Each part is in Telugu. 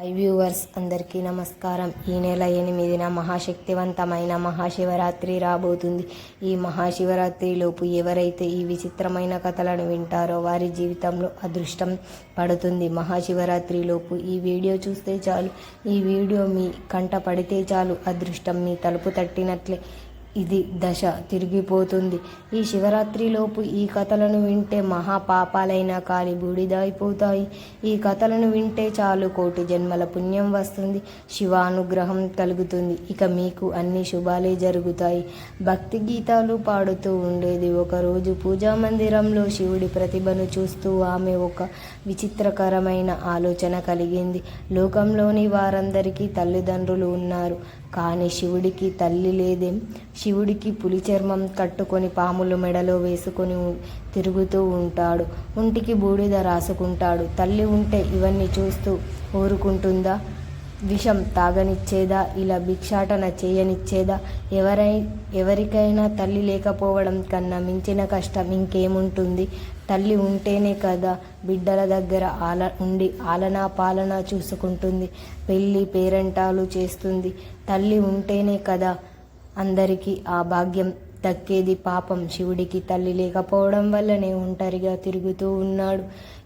హై వ్యూవర్స్ అందరికీ నమస్కారం. ఈ నెల ఎనిమిదిన మహాశక్తివంతమైన మహాశివరాత్రి రాబోతుంది. ఈ మహాశివరాత్రిలోపు ఎవరైతే ఈ విచిత్రమైన కథలను వింటారో వారి జీవితంలో అదృష్టం పడుతుంది. మహాశివరాత్రిలోపు ఈ వీడియో చూస్తే చాలు. ఈ వీడియో మీ కంట పడితే చాలు. అదృష్టం మీ తలుపు తట్టినట్లే. ఇది దశ తిరిగిపోతుంది. ఈ శివరాత్రిలోపు ఈ కథలను వింటే మహాపాపాలైన కాలి బూడిదైపోతాయి. ఈ కథలను వింటే చాలు కోటి జన్మల పుణ్యం వస్తుంది. శివానుగ్రహం కలుగుతుంది ఇక మీకు అన్ని శుభాలే జరుగుతాయి. భక్తి గీతాలు పాడుతూ ఉండేది ఒకరోజు పూజా మందిరంలో శివుడి ప్రతిభను చూస్తూ ఆమె ఒక విచిత్రకరమైన ఆలోచన కలిగింది. లోకంలోని వారందరికీ తల్లిదండ్రులు ఉన్నారు. కానీ శివుడికి తల్లి లేదేం? శివుడికి పులి చర్మం కట్టుకొని పాములు మెడలో వేసుకొని తిరుగుతూ ఉంటాడు. ఒంటికి బూడిద రాసుకుంటాడు. తల్లి ఉంటే ఇవన్నీ చూస్తూ ఊరుకుంటుందా? విషం తాగనిచ్చేదా? ఇలా భిక్షాటన చేయనిచ్చేదా? ఎవరై ఎవరికైనా తల్లి లేకపోవడం కన్నా మించిన కష్టం ఇంకేముంటుంది? తల్లి ఉంటేనే కదా బిడ్డల దగ్గర ఆల ఉండి ఆలనా పాలన చూసుకుంటుంది. పెళ్ళి పేరెంటాలు చేస్తుంది. తల్లి ఉంటేనే కదా అందరికీ ఆ భాగ్యం దక్కేది పాపం. శివుడికి తల్లి లేకపోవడం వల్లనే ఒంటరిగా తిరుగుతూ ఉన్నాడు.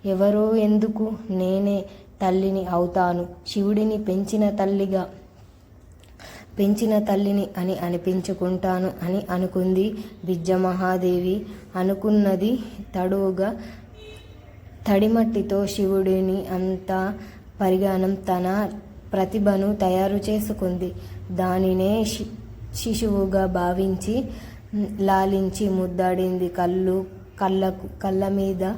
ఎవరో ఎందుకు? నేనే తల్లిని అవుతాను. శివుడిని పెంచిన తల్లిగా పెంచిన తల్లిని అని అనిపించుకుంటాను అని అనుకుంది బిజ్జమహాదేవి అనుకున్నది తడువుగా తడిమట్టితో శివుడిని అంతా పరిగాణం తన ప్రతిభను తయారు చేసుకుంది. దానినే శిశువుగా భావించి లాలించి ముద్దాడింది కళ్ళు కళ్ళకు కళ్ళ మీద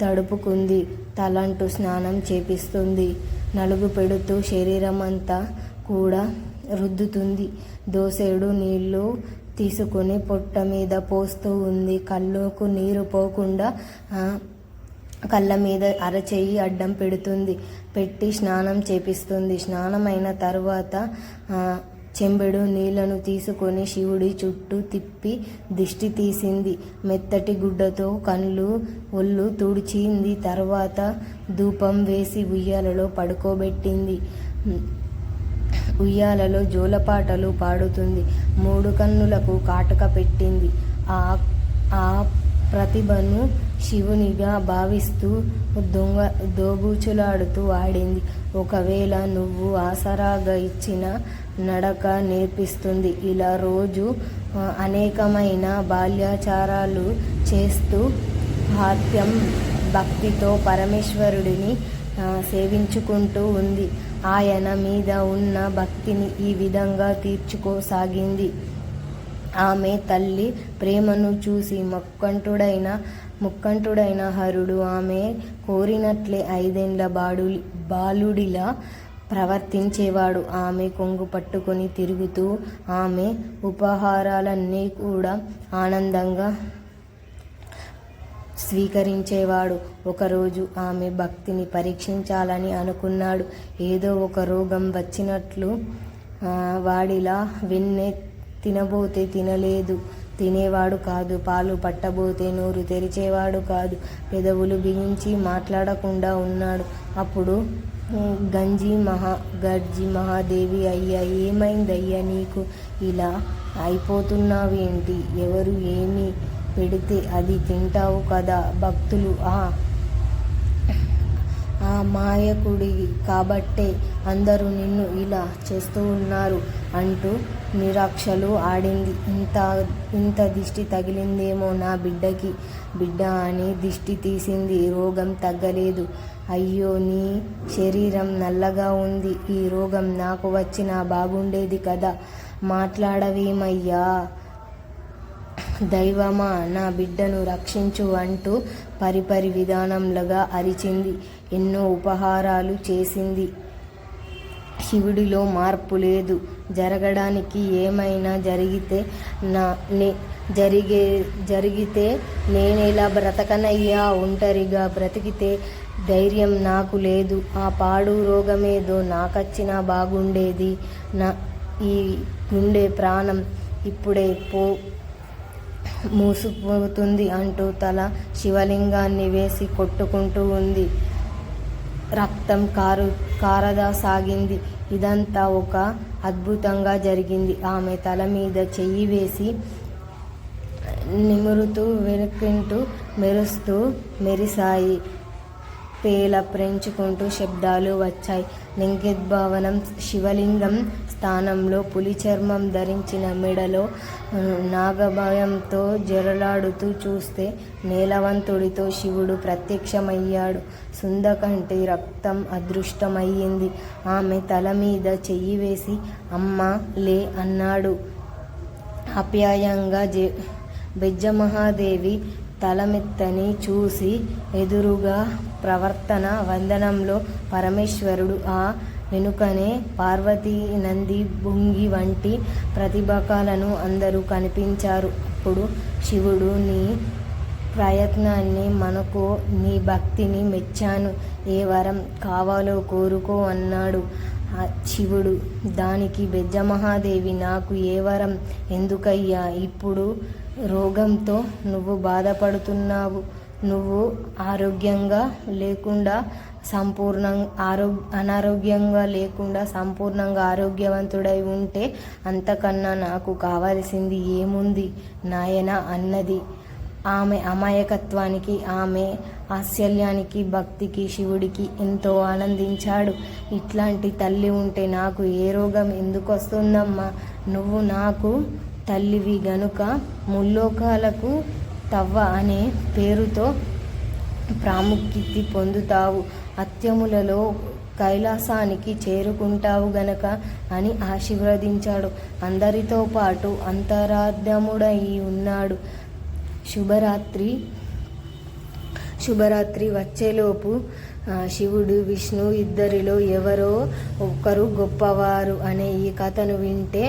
తడుపుకుంది. తలంటూ స్నానం చేపిస్తుంది. నలుగు పెడుతూ శరీరం అంతా కూడా రుద్దుతుంది. దోసేడు నీళ్ళు తీసుకొని పొట్ట మీద పోస్తూ ఉంది. కళ్ళుకు నీరు పోకుండా కళ్ళ మీద అరచేయి అడ్డం పెడుతుంది. పెట్టి స్నానం చేపిస్తుంది. స్నానమైన తర్వాత చెంబెడు నీళ్ళను తీసుకొని శివుడి చుట్టూ తిప్పి దిష్టి తీసింది. మెత్తటి గుడ్డతో కళ్ళు ఒళ్ళు తుడిచింది. తర్వాత ధూపం వేసి ఉయ్యాలలో పడుకోబెట్టింది. ఉయ్యాలలో జోలపాటలు పాడుతుంది. మూడు కన్నులకు కాటక పెట్టింది. ఆ ఆ ప్రతిభను శివునిగా భావిస్తూ దొంగ దోబూచులాడుతూ ఆడింది. ఒకవేళ నువ్వు ఆసరాగా ఇచ్చిన నడక నేర్పిస్తుంది. ఇలా రోజు అనేకమైన బాల్యాచారాలు చేస్తూ హాత్యం భక్తితో పరమేశ్వరుడిని సేవించుకుంటూ ఉంది. ఆయన మీద ఉన్న భక్తిని ఈ విధంగా తీర్చుకోసాగింది. ఆమె తల్లి ప్రేమను చూసి మొక్కంటుడైన ముక్కంటుడైన హరుడు ఆమె కోరినట్లే ఐదేండ్ల బాడు బాలుడిలా ప్రవర్తించేవాడు. ఆమె కొంగు పట్టుకొని తిరుగుతూ ఆమె ఉపహారాలన్నీ కూడా ఆనందంగా స్వీకరించేవాడు. ఒకరోజు ఆమె భక్తిని పరీక్షించాలని అనుకున్నాడు. ఏదో ఒక రోగం వచ్చినట్లు వాడిలా వెన్నె తినబోతే తినలేదు. తినేవాడు కాదు. పాలు పట్టబోతే నోరు తెరిచేవాడు కాదు. పెదవులు బిగించి మాట్లాడకుండా ఉన్నాడు. అప్పుడు గంజి మహా గర్జి మహాదేవి అయ్యా ఏమైందయ్యా నీకు? ఇలా అయిపోతున్నావేంటి? ఎవరు ఏమి పెడితే అది తింటావు కదా భక్తులు. ఆ ఆ మాయకుడి కాబట్టే అందరూ నిన్ను ఇలా చేస్తూ ఉన్నారు అంటూ నిరాక్షలు ఆడింది. ఇంత ఇంత దిష్టి తగిలిందేమో నా బిడ్డకి. బిడ్డ అని దిష్టి తీసింది. రోగం తగ్గలేదు. అయ్యో నీ శరీరం నల్లగా ఉంది. ఈ రోగం నాకు వచ్చినా బాగుండేది కదా. మాట్లాడవేమయ్యా? దైవమా? నా బిడ్డను రక్షించు అంటూ పరిపరి విధానంలుగా అరిచింది. ఎన్నో ఉపహారాలు చేసింది. శివుడిలో మార్పు లేదు. జరగడానికి ఏమైనా జరిగితే నా నే జరిగే జరిగితే నేనేలా బ్రతకనయ్యా ఒంటరిగా బ్రతికితే ధైర్యం నాకు లేదు. ఆ పాడు రోగమేదో నాకచ్చినా బాగుండేది. నా ఈ గుండె ప్రాణం ఇప్పుడే పో మూసుకుపోతుంది అంటూ తల శివలింగాన్ని వేసి కొట్టుకుంటూ ఉంది. రక్తం కారు కారదా సాగింది ఇదంతా ఒక అద్భుతంగా జరిగింది. ఆమె తల మీద చెయ్యి వేసి నిమురుతూ వెనుక్కుంటూ మెరుస్తూ మెరిసాయి పేల ప్రెంచుకుంటూ శబ్దాలు వచ్చాయి. లింగోద్భవనం శివలింగం స్థానంలో పులి చర్మం ధరించిన మెడలో నాగభయంతో జరలాడుతూ చూస్తే నేలవంతుడితో శివుడు ప్రత్యక్షమయ్యాడు. సుందకంటి రక్తం అదృష్టమయ్యింది. ఆమె తల మీద చెయ్యి వేసి అమ్మ లే అన్నాడు. ఆప్యాయంగా జె బెజ్జమహాదేవి తలమెత్తని చూసి ఎదురుగా ప్రవర్తన వందనంలో పరమేశ్వరుడు ఆ వెనుకనే పార్వతీ నంది బుంగి వంటి ప్రతిభకాలను అందరూ కనిపించారు. అప్పుడు శివుడు నీ ప్రయత్నాన్ని మనకు నీ భక్తిని మెచ్చాను. ఏ వరం కావాలో కోరుకో అన్నాడు శివుడు. దానికి బెజ్జమహాదేవి నాకు ఏ వరం? ఎందుకయ్యా? ఇప్పుడు రోగంతో నువ్వు బాధపడుతున్నావు. నువ్వు ఆరోగ్యంగా లేకుండా సంపూర్ణ ఆరోగ్య అనారోగ్యంగా లేకుండా సంపూర్ణంగా ఆరోగ్యవంతుడై ఉంటే అంతకన్నా నాకు కావాల్సింది ఏముంది? నాయన అన్నది. ఆమె అమాయకత్వానికి ఆమె ఆశ్చర్యానికి భక్తికి శివుడికి ఎంతో ఆనందించాడు. ఇట్లాంటి తల్లి ఉంటే నాకు ఏ రోగం ఎందుకు వస్తుందమ్మా నువ్వు నాకు తల్లివి గనుక ముల్లోకాలకు తవ్వ అనే పేరుతో ప్రాముఖ్యత పొందుతావు. అత్యములలో కైలాసానికి చేరుకుంటావు గనక అని ఆశీర్వదించాడు. అందరితో పాటు అంతరార్థముడై ఉన్నాడు. శుభరాత్రి. శుభరాత్రి వచ్చేలోపు శివుడు విష్ణు ఇద్దరిలో ఎవరో ఒకరు గొప్పవారు అనే ఈ కథను వింటే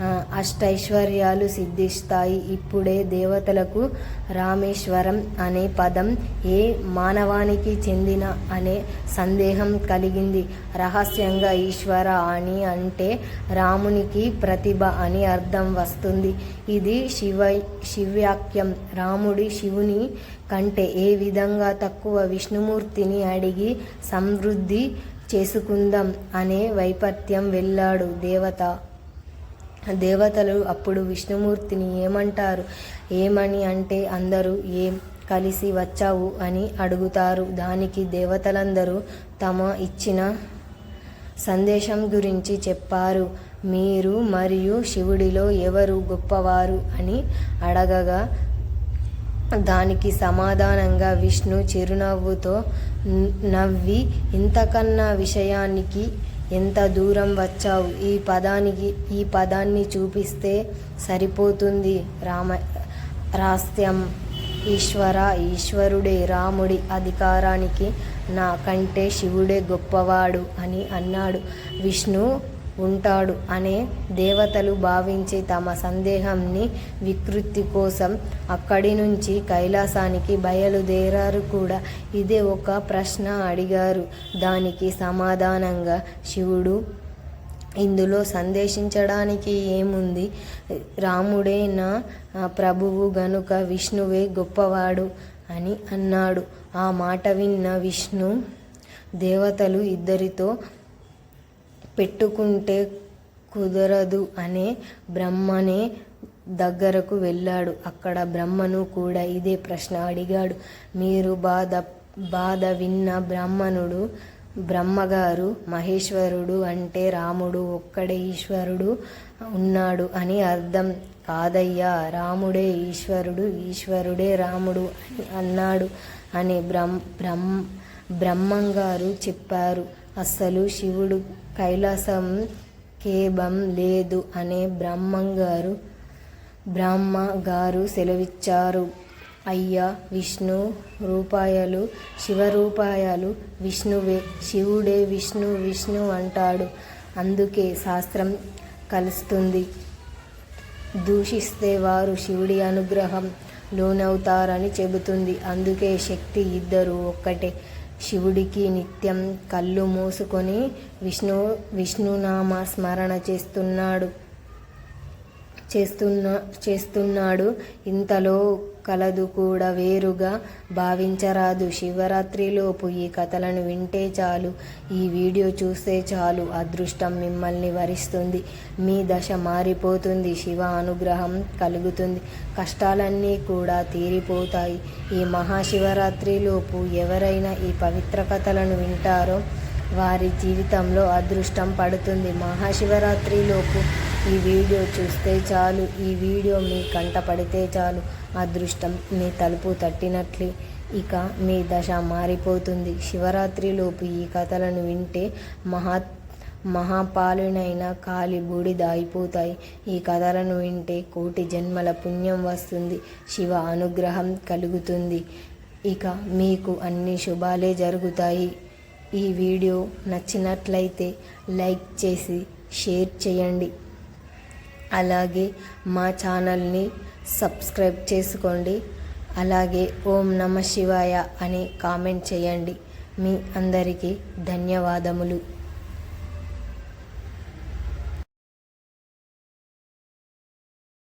అష్టైశ్వర్యాలు సిద్ధిస్తాయి. ఇప్పుడే దేవతలకు రామేశ్వరం అనే పదం ఏ మానవానికి చెందిన అనే సందేహం కలిగింది. రహస్యంగా ఈశ్వర అని అంటే రామునికి ప్రతిభ అని అర్థం వస్తుంది. ఇది శివ శివ్యాక్యం రాముడి శివుని కంటే ఏ విధంగా తక్కువ విష్ణుమూర్తిని అడిగి సమృద్ధి చేసుకుందాం అనే వైపత్యం వెళ్ళాడు దేవత. దేవతలు అప్పుడు విష్ణుమూర్తిని ఏమంటారు? ఏమని అంటే అందరూ ఏం కలిసి వచ్చావు అని అడుగుతారు. దానికి దేవతలందరూ తమ ఇచ్చిన సందేశం గురించి చెప్పారు. మీరు మరియు శివుడిలో ఎవరు గొప్పవారు అని అడగగా దానికి సమాధానంగా విష్ణు చిరునవ్వుతో నవ్వి ఇంతకన్నా విషయానికి ఎంత దూరం వచ్చావు? ఈ పదానికి ఈ పదాన్ని చూపిస్తే సరిపోతుంది రామ రాస్యం ఈశ్వర ఈశ్వరుడే రాముడి అధికారానికి నాకంటే శివుడే గొప్పవాడు అని అన్నాడు. విష్ణు ఉంటాడు అనే దేవతలు భావించి తమ సందేహంని వికృతి కోసం అక్కడి నుంచి కైలాసానికి బయలుదేరారు కూడా. ఇదే ఒక ప్రశ్న అడిగారు. దానికి సమాధానంగా శివుడు ఇందులో సందేశించడానికి ఏముంది? రాముడే నా ప్రభువు గనుక విష్ణువే గొప్పవాడు అని అన్నాడు. ఆ మాట విన్న విష్ణు దేవతలు ఇద్దరితో పెట్టుకుంటే కుదరదు అనే బ్రహ్మనే దగ్గరకు వెళ్ళాడు. అక్కడ బ్రహ్మను కూడా ఇదే ప్రశ్న అడిగాడు. మీరు బాధ బాధ విన్న బ్రాహ్మణుడు బ్రహ్మగారు మహేశ్వరుడు అంటే రాముడు ఒక్కడే ఈశ్వరుడు ఉన్నాడు అని అర్థం. కాదయ్యా రాముడే ఈశ్వరుడు ఈశ్వరుడే రాముడు అని అన్నాడు అని బ్రహ్మ బ్రహ్మ బ్రహ్మంగారు చెప్పారు. అస్సలు శివుడు కైలాసం కేబం లేదు అనే బ్రహ్మంగారు బ్రహ్మ గారు సెలవిచ్చారు. అయ్యా విష్ణు రూపాయలు శివరూపాయలు విష్ణువే శివుడే విష్ణు విష్ణు అంటాడు. అందుకే శాస్త్రం కలుస్తుంది. దూషిస్తే వారు శివుడి అనుగ్రహం లోనవుతారని చెబుతుంది. అందుకే శక్తి ఇద్దరు ఒక్కటే. శివుడికి నిత్యం కళ్ళు మూసుకొని విష్ణు విష్ణునామ స్మరణ చేస్తున్నాడు. చేస్తున్న చేస్తున్నాడు. ఇంతలో కలదు కూడా వేరుగా భావించరాదు. శివరాత్రిలోపు ఈ కథలను వింటే చాలు. ఈ వీడియో చూస్తే చాలు. అదృష్టం మిమ్మల్ని వరిస్తుంది. మీ దశ మారిపోతుంది. శివ అనుగ్రహం కలుగుతుంది. కష్టాలన్నీ కూడా తీరిపోతాయి. ఈ మహాశివరాత్రిలోపు ఎవరైనా ఈ పవిత్ర కథలను వింటారో వారి జీవితంలో అదృష్టం పడుతుంది. మహాశివరాత్రిలోపు ఈ వీడియో చూస్తే చాలు. ఈ వీడియో మీ కంట పడితే చాలు. అదృష్టం మీ తలుపు తట్టినట్లే. ఇక మీ దశ మారిపోతుంది. శివరాత్రిలోపు ఈ కథలను వింటే మహా మహాపాలునైన కాలి బూడిద అయిపోతాయి ఈ కథలను వింటే కోటి జన్మల పుణ్యం వస్తుంది. శివ అనుగ్రహం కలుగుతుంది. ఇక మీకు అన్ని శుభాలే జరుగుతాయి. ఈ వీడియో నచ్చినట్లయితే లైక్ చేసి షేర్ చేయండి. అలాగే మా ఛానల్ని సబ్స్క్రైబ్ చేసుకోండి. అలాగే ఓం నమ శివాయ అని కామెంట్ చేయండి. మీ అందరికీ ధన్యవాదములు.